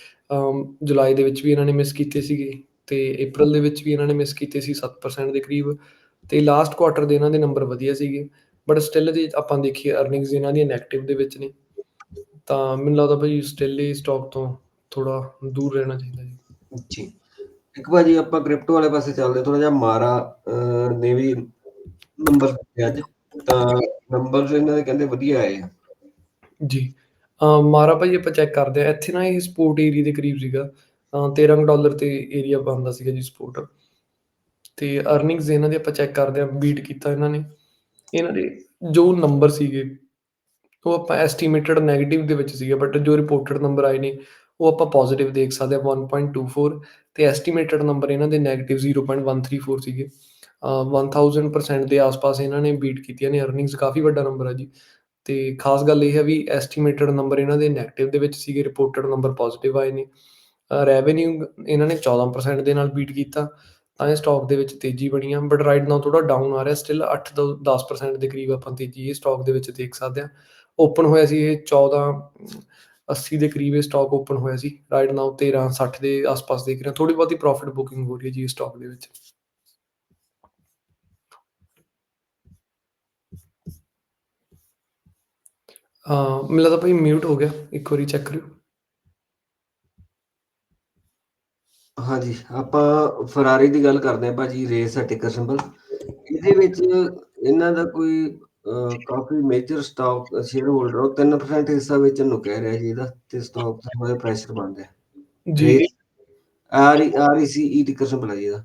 ਜੁਲਾਈ ਦੇ ਵਿੱਚ ਵੀ ਇਹਨਾਂ ਨੇ ਮਿਸ ਕੀਤੇ ਸੀਗੇ ਤੇ April ਦੇ ਵਿੱਚ ਵੀ ਇਹਨਾਂ ਨੇ ਮਿਸ ਕੀਤੇ ਸੀ 7% ਦੇ ਕਰੀਬ। ਤੇ ਲਾਸਟ ਕੁਆਟਰ ਦੇ ਇਹਨਾਂ ਦੇ ਨੰਬਰ ਵਧੀਆ ਸੀਗੇ ਬਟ ਸਟਿਲ ਜੇ ਆਪਾਂ ਦੇਖੀਏ ਅਰਨਿੰਗਸ ਇਹਨਾਂ ਦੀਆਂ 네ਗੇਟਿਵ ਦੇ ਵਿੱਚ ਨੇ। ਤਾਂ ਮੈਨੂੰ ਲੱਗਦਾ ਭਾਈ ਸਟਿਲ ਇਹ ਸਟਾਕ ਤੋਂ ਥੋੜਾ ਦੂਰ ਰਹਿਣਾ ਚਾਹੀਦਾ ਜੀ। ਜੀ। ਇੱਕ ਭਾਜੀ ਆਪਾਂ ਕ੍ਰਿਪਟੋ ਵਾਲੇ ਪਾਸੇ ਚੱਲਦੇ ਥੋੜਾ ਜਿਹਾ ਮਾਰਾ ਨੇ ਵੀ ਨੰਬਰ ਦਿੱਤੇ ਅੱਜ। ਤਾਂ ਨੰਬਰ ਇਹਨਾਂ ਦੇ ਕਹਿੰਦੇ ਵਧੀਆ ਆਏ ਆ। ਜੀ। ਮਾਰਾ ਭਾਈ ਆਪਾਂ ਚੈੱਕ ਕਰਦੇ ਆ ਇੱਥੇ ਨਾ ਇਹ ਸਪੋਰਟ ਏਰੀਆ ਦੇ ਕਰੀਬ ਸੀਗਾ। ਅਮ 13 ਡਾਲਰ ਤੇ ਏਰੀਆ ਬਣਦਾ ਸੀਗਾ ਜੀ ਸਪੋਰਟ ਤੇ ਅਰਨਿੰਗਸ ਇਹਨਾਂ ਦੇ ਆਪਾਂ ਚੈੱਕ ਕਰਦੇ ਆ ਬੀਟ ਕੀਤਾ ਇਹਨਾਂ ਨੇ। ਇਹਨਾਂ ਦੇ ਜੋ ਨੰਬਰ ਸੀਗੇ ਉਹ ਆਪਾਂ ਐਸਟੀਮੇਟਡ 네ਗੇਟਿਵ ਦੇ ਵਿੱਚ ਸੀਗੇ ਬਟ ਜੋ ਰਿਪੋਰਟਡ ਨੰਬਰ ਆਏ ਨੇ ਉਹ ਆਪਾਂ ਪੋਜ਼ਿਟਿਵ ਦੇਖ ਸਕਦੇ ਆ 1.24 ਤੇ ਐਸਟੀਮੇਟਡ ਨੰਬਰ ਇਹਨਾਂ ਦੇ 네ਗੇਟਿਵ 0.134 ਸੀਗੇ। ਅ 1000% ਦੇ ਆਸ-ਪਾਸ ਇਹਨਾਂ ਨੇ ਬੀਟ ਕੀਤੀਆਂ ਨੇ ਅਰਨਿੰਗਸ ਕਾਫੀ ਵੱਡਾ ਨੰਬਰ ਆ ਜੀ। ਤੇ ਖਾਸ ਗੱਲ ਇਹ ਹੈ ਵੀ ਐਸਟੀਮੇਟਡ ਨੰਬਰ ਇਹਨਾਂ ਦੇ 네ਗੇਟਿਵ ਦੇ ਵਿੱਚ ਸੀਗੇ ਰਿਪੋਰਟਡ ਨੰਬਰ ਪੋਜ਼ਿਟਿਵ ਆਏ ਨੇ। ਰੈਵਨਿਊ ਇਹਨਾਂ ਨੇ 14% ਦੇ ਨਾਲ ਬੀਟ ਕੀਤਾ, ਤਾਂ ਇਹ ਸਟਾਕ ਦੇ ਵਿੱਚ ਤੇਜ਼ੀ ਬਣੀ ਆ। ਬਟ ਰਾਈਟ ਨਾਓ ਥੋੜਾ ਡਾਊਨ ਆ ਰਿਹਾ ਸਟਿਲ 8 ਤੋਂ 10% ਦੇ ਕਰੀਬ ਆਪਾਂ ਤੇਜ਼ੀ ਇਹ ਸਟਾਕ ਦੇ ਵਿੱਚ ਦੇਖ ਸਕਦੇ ਆ। ਓਪਨ ਹੋਇਆ ਸੀ ਇਹ 14 80 ਦੇ ਕਰੀਬ ਇਹ ਸਟਾਕ ਓਪਨ ਹੋਇਆ ਸੀ। ਰਾਈਟ ਨਾਓ 13 60 ਦੇ ਆਸ-ਪਾਸ ਦੇਖ ਰਹੇ। ਹਾਂ ਥੋੜੀ ਬਹੁਤੀ ਪ੍ਰੋਫਿਟ ਬੁਕਿੰਗ ਹੋ ਰਹੀ ਹੈ ਜੀ ਸਟਾਕ ਦੇ ਵਿੱਚ। ਅਹ ਮੈਨੂੰ ਲੱਗਦਾ ਭਾਈ ਮਿਊਟ ਹੋ ਗਿਆ। ਇੱਕ ਵਾਰੀ ਚੈੱਕ ਕਰਿਓ। ਹਾਂਜੀ, ਆਪਾਂ ਫਰਾਰੀ ਦੀ ਗੱਲ ਕਰਦੇ ਹਾਂ ਭਾਜੀ ਰੇਸ ਹੈ ਟਿਕਰ ਸਿੰਬਲ ਇਹਦੇ ਵਿੱਚ ਇਹਨਾਂ ਦਾ ਕੋਈ ਕਾਫੀ ਮੇਜਰ ਸਟਾਕ ਸ਼ੇਅਰ ਹੋਲਡਰ ਉਹ 3% ਹਿੱਸਾ ਵੇਚਣ ਨੂੰ ਕਹਿ ਰਿਹਾ ਜੀ ਇਹਦਾ ਤੇ ਸਟਾਕ ਤੇ ਥੋੜਾ ਪ੍ਰੈਸ਼ਰ ਬਣ ਰਿਹਾ। ਜੀ। R R E C E ticker symbol ਹੈ ਜੀ ਇਹਦਾ।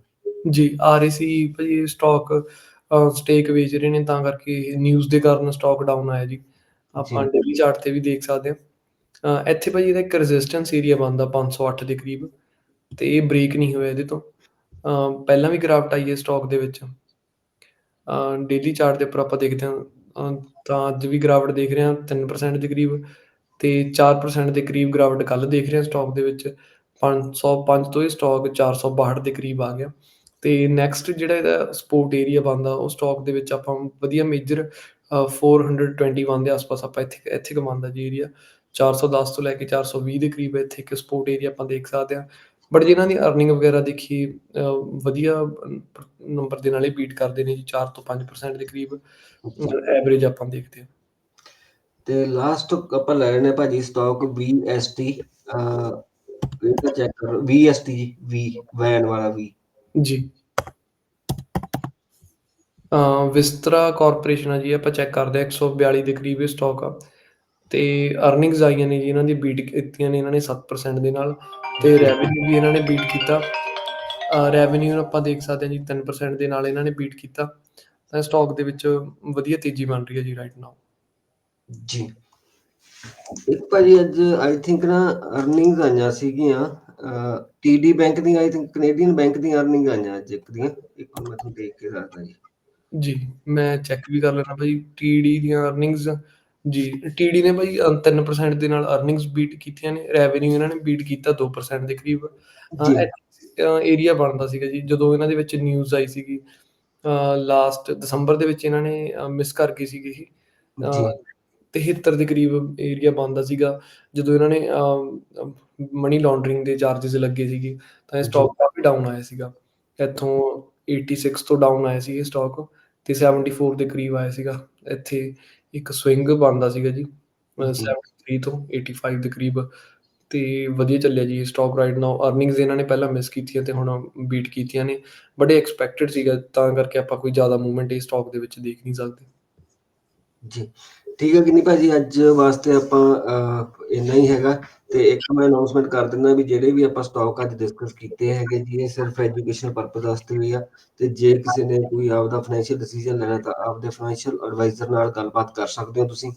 ਜੀ ਆਰਏਸੀ ਭਾਜੀ ਸਟਾਕ ਸਟੇਕ ਵੇਚ ਰਹੇ ਨੇ ਤਾਂ ਕਰਕੇ ਨਿਊਜ਼ ਦੇ ਕਾਰਨ ਸਟਾਕ ਡਾਊਨ ਆਇਆ ਜੀ। ਆਪਾਂ। ਡੇਲੀ ਚਾਰਟ ਤੇ ਵੀ ਦੇਖ ਸਕਦੇ ਹਾਂ। ਇੱਥੇ ਭਾਜੀ ਇਹਦਾ ਇੱਕ ਰੈਜ਼ਿਸਟੈਂਸ ਏਰੀਆ ਬਣਦਾ 508 ਦੇ ਕਰੀਬ ਤੇ ਇਹ ਬ੍ਰੇਕ ਨਹੀਂ ਹੋਇਆ ਇਹਦੇ ਤੋਂ। ਪਹਿਲਾਂ ਵੀ ਗਿਰਾਵਟ ਆਈ ਹੈ ਸਟਾਕ ਦੇ ਵਿੱਚ। ਡੇਲੀ ਚਾਰਟ ਦੇ ਉੱਪਰ ਆਪਾਂ ਦੇਖਦੇ ਹਾਂ ਅਹ ਤਾਂ ਅੱਜ ਵੀ ਗਿਰਾਵਟ ਦੇਖ ਰਹੇ ਹਾਂ 3% ਦੇ ਕਰੀਬ ਤੇ 4% ਦੇ ਕਰੀਬ ਗਿਰਾਵਟ ਕੱਲ ਦੇਖ ਰਹੇ ਹਾਂ ਸਟਾਕ ਦੇ ਵਿੱਚ। 505 ਤੋਂ ਇਹ ਸਟਾਕ 462 ਦੇ ਕਰੀਬ ਆ ਗਿਆ। ਤੇ ਨੈਕਸਟ ਜਿਹੜਾ ਇਹਦਾ ਸਪੋਰਟ ਏਰੀਆ ਬਣਦਾ ਉਹ ਸਟਾਕ ਦੇ ਵਿੱਚ ਆਪਾਂ ਵਧੀਆ ਮੇਜਰ ਅ, 421 ਦੇ ਆਸ-ਪਾਸ ਆਪਾਂ ਇੱਥੇ ਇੱਥੇ ਕੁ ਜੀ ਏਰੀਆ 410 ਤੋਂ ਲੈ ਕੇ 420 ਦੇ ਕਰੀਬ ਇੱਥੇ ਇੱਕ ਸਪੋਰਟ ਏਰੀਆ ਆਪਾਂ ਦੇਖ ਸਕਦੇ ਹਾਂ। ਬਟ ਜਿਨ੍ਹਾਂ ਦੀ ਅਰਨਿੰਗ ਵਗੈਰਾ ਦੇਖੀ ਵਧੀਆ ਨੰਬਰ ਦੇ ਨਾਲ ਇਹ ਬੀਟ ਕਰਦੇ ਨੇ ਜੀ 4 ਤੋਂ 5% ਦੇ ਕਰੀਬ ਐਵਰੇਜ ਆਪਾਂ ਦੇਖਦੇ ਹਾਂ। ਤੇ ਲਾਸਟ ਆਪਾਂ ਲੈ ਲੈਣੇ ਭਾਜੀ ਸਟਾਕ VST ਅ ਇਹਦਾ ਚੈੱਕ ਕਰ VST ਜੀ V ਵੈਨ ਵਾਲਾ V ਜੀ। ਅ ਵਿਸਤਰਾ ਕਾਰਪੋਰੇਸ਼ਨ ਆ ਜੀ ਆਪਾਂ ਚੈੱਕ ਕਰਦੇ ਹਾਂ 142 ਦੇ ਕਰੀਬ ਇਹ ਸਟਾਕ ਆ। ਤੇ ਅਰਨਿੰਗਸ ਆਈਆਂ ਨੇ ਜੀ ਇਹਨਾਂ ਦੀ ਬੀਟ ਕੀਤੀਆਂ ਨੇ ਇਹਨਾਂ ਨੇ 7% ਦੇ ਨਾਲ। ਤੇ ਰੈਵਨਿਊ ਵੀ ਇਹਨਾਂ ਨੇ ਬੀਟ ਕੀਤਾ। ਰੈਵਨਿਊ ਆਪਾਂ ਦੇਖ ਸਕਦੇ ਹਾਂ ਜੀ 3% ਦੇ ਨਾਲ ਇਹਨਾਂ ਨੇ ਬੀਟ ਕੀਤਾ। ਤਾਂ ਸਟਾਕ ਦੇ ਵਿੱਚ ਵਧੀਆ ਤੇਜ਼ੀ ਬਣ ਰਹੀ ਹੈ ਜੀ ਰਾਈਟ ਨਾਓ ਜੀ। ਇੱਕ ਭਾਜੀ ਅੱਜ ਆਈ ਥਿੰਕ ਨਾ ਅਰਨਿੰਗਸ ਆਈਆਂ ਸੀਗੀਆਂ। ਟੀਡੀ ਬੈਂਕ ਦੀ ਆਈ ਥਿੰਕ ਕੈਨੇਡੀਅਨ ਬੈਂਕ ਦੀ ਅਰਨਿੰਗ ਆਈਆਂ ਅੱਜ ਇੱਕ ਦੀਆਂ। ਇੱਕ ਮੈਂ ਤੁਹਾਨੂੰ ਦੇਖ ਕੇ ਦੱਸਦਾ ਜੀ। ਜੀ ਮੈਂ ਚੈੱਕ ਵੀ ਕਰ ਲੈਣਾ ਭਾਈ ਟੀਡੀ ਦੀਆਂ ਅਰਨਿੰਗਸ ਜੀ। ਟੀਡੀ ਨੇ ਭਾਈ ਅ, 3% ਦੇ ਨਾਲ ਅਰਨਿੰਗਸ ਬੀਟ ਕੀਤੀਆਂ ਨੇ। ਰੈਵਨਿਊ ਇਹਨਾਂ ਨੇ ਬੀਟ ਕੀਤਾ 2% ਦੇ ਕਰੀਬ। ਜੀ। ਏਰੀਆ ਬਣਦਾ ਸੀਗਾ ਜੀ। ਜਦੋਂ ਇਹਨਾਂ ਦੇ ਵਿੱਚ ਨਿਊਜ਼ ਆਈ ਸੀਗੀ ਲਾਸਟ ਦਸੰਬਰ ਦੇ ਵਿੱਚ ਇਹਨਾਂ ਨੇ ਮਿਸ ਕਰ ਗਈ ਸੀਗੀ ਇਹ ਜੀ। ਅ, 73 ਦੇ ਕਰੀਬ ਏਰੀਆ ਬਣਦਾ ਸੀਗਾ। ਜਦੋਂ ਇਹਨਾਂ ਨੇ ਮਨੀ ਲਾਂਡਰਿੰਗ ਦੇ ਚਾਰजेस ਲੱਗੇ ਸੀਗੇ ਤਾਂ ਇਹ ਜੀ। ਸਟਾਕ ਕਾਫੀ ਡਾਊਨ ਆਇਆ ਸੀਗਾ। ਇੱਥੋਂ 86 ਤੋਂ ਡਾਊਨ ਆਇਆ ਸੀ ਇਹ ਸਟਾਕ ਤੇ 74 ਦੇ ਕਰੀਬ ਆਇਆ ਸੀਗਾ। ਇੱਥੇ ਇੱਕ ਸਵਿੰਗ ਬਣਦਾ ਸੀਗਾ ਜੀ ਅ, ਜੀ। 73 ਤੋਂ 85 ਦੇ ਕਰੀਬ ਤੇ ਵਧੀਆ ਚੱਲਿਆ ਜੀ ਸਟਾਕ ਰਾਈਟ ਨਾਓ ਅਰਨਿੰਗਸ ਇਹਨਾਂ ਨੇ ਪਹਿਲਾਂ ਮਿਸ ਕੀਤੀਆਂ ਤੇ ਹੁਣ ਬੀਟ ਕੀਤੀਆਂ ਨੇ ਇਹ ਐਕਸਪੈਕਟਡ ਸੀਗਾ ਤਾਂ ਕਰਕੇ ਆਪਾਂ ਕੋਈ ਜ਼ਿਆਦਾ ਮੂਵਮੈਂਟ ਇਸ ਸਟਾਕ ਦੇ ਵਿੱਚ ਦੇਖ ਨਹੀਂ ਸਕਦੇ ਜੀ ਠੀਕ ਹੈ ਕਿ ਨਹੀਂ ਭਾਜੀ? ਅੱਜ ਵਾਸਤੇ ਆਪਾਂ ਇੰਨਾ ਹੀ ਹੈਗਾ ਤੇ ਇੱਕ ਮੈਂ ਅਨਾਉਂਸਮੈਂਟ ਕਰ ਦਿੰਦਾ ਵੀ ਜਿਹੜੇ ਵੀ ਆਪਾਂ ਸਟਾਕ ਅੱਜ ਡਿਸਕਸ ਕੀਤੇ ਹੈਗੇ ਜੀ, ਇਹ ਸਿਰਫ ਐਜੂਕੇਸ਼ਨ ਪਰਪਸ ਵਾਸਤੇ ਹੋਈ ਆ ਤੇ ਜੇ ਕਿਸੇ ਨੇ ਕੋਈ ਆਪਦਾ ਫਾਈਨੈਂਸ਼ੀਅਲ ਡਿਸੀਜਨ ਲੈਣਾ ਤਾਂ ਆਪਦੇ ਫਾਈਨੈਂਸ਼ੀਅਲ ਐਡਵਾਈਜ਼ਰ ਨਾਲ ਗੱਲਬਾਤ ਕਰ ਸਕਦੇ ਹੋ ਤੁਸੀਂ।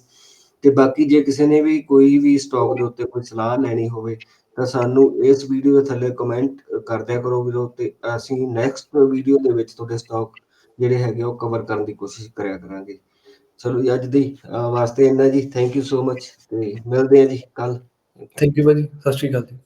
ਤੇ ਬਾਕੀ ਜੇ ਕਿਸੇ ਨੇ ਵੀ ਕੋਈ ਵੀ ਸਟਾਕ ਦੇ ਉੱਤੇ ਕੋਈ ਸਲਾਹ ਲੈਣੀ ਹੋਵੇ ਤਾਂ ਸਾਨੂੰ ਇਸ ਵੀਡੀਓ ਦੇ ਥੱਲੇ ਕਮੈਂਟ ਕਰ ਦਿਆ ਕਰੋ ਵੀਰੋ ਤੇ ਅਸੀਂ ਨੈਕਸਟ ਵੀਡੀਓ ਦੇ ਵਿੱਚ ਤੁਹਾਡੇ ਸਟਾਕ ਜਿਹੜੇ ਹੈਗੇ ਉਹ ਕਵਰ ਕਰਨ ਦੀ ਕੋਸ਼ਿਸ਼ ਕਰਿਆ ਕਰਾਂਗੇ। ਚਲੋ ਜੀ ਅੱਜ ਦੀ ਵਾਸਤੇ ਇੰਨਾ ਜੀ। ਥੈਂਕ ਯੂ ਸੋ ਮਚ ਤੇ ਮਿਲਦੇ ਹਾਂ ਜੀ ਕੱਲ ਥੈਂਕ ਯੂ ਭਾਜੀ ਸਤਿ ਸ਼੍ਰੀ ਅਕਾਲ ਜੀ।